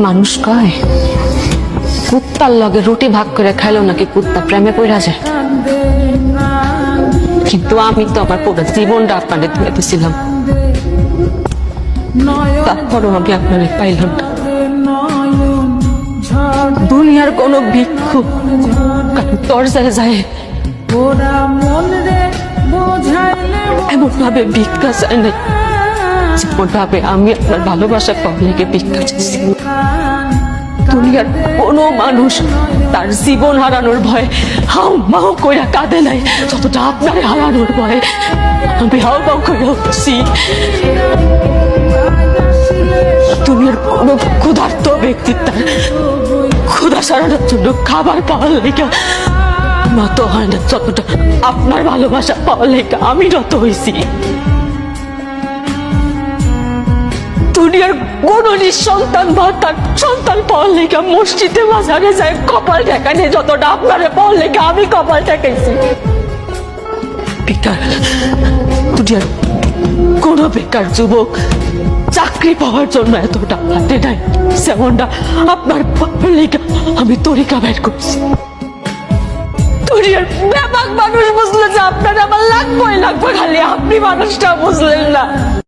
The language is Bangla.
মানুষ কয়? কুত্তার লগে রুটি ভাগ করে খাইলো নাকি কুত্তা প্রেমে পড়া যায়? কিন্তু আমি তো আমার পুরো জীবনটা আপনাদের দিয়ে দিয়েছিলাম তারপরও আমি আপনাদের পাইলাম না। দুনিয়ার কোনো ভিক্ষু দরজায় যায়। এমন ভাবে ভিক্ষা চায় না যেমন আমি আপনার ভালোবাসা পাবলিকে ভিক্ষা চাইছি দুনিয়ার কোনো মানুষ তার জীবন হারানোর ভয় হাও মাও কইরা কাঁদে নাই, যতটা আপনার হারানোর ভয়। আমি হাও মাও কইরা উঠছি। দুনিয়ার কোনো ক্ষুধার্ত ব্যক্তি তার ক্ষুধা সারানোর জন্য খাবার পাওয়ার লেগা নত হয় না, যতটা আপনার ভালোবাসা পাওয়ার লেগা আমি রত হয়েছি দুনিয়ার কোন নিঃসন্তান বা তার সন্তান পাওয়ার লেগা মসজিদে বাজারে যায়, কপাল ঠেকানে যতটা আপনারে পাওয়ার লেগা আমি কপাল ঠেকাইছি। বেকার দুনিয়ার কোন বেকার যুবক চাকরি পাওয়ার জন্য এতটা হাতে নাই, যেমনটা আপনার পাওয়ার আমি তরিকা বের করছি। দুনিয়ার ব্যাপক মানুষ বুঝলো যে আপনার আমার লাগবে লাগবে, খালি আপনি মানুষটা বুঝলেন না।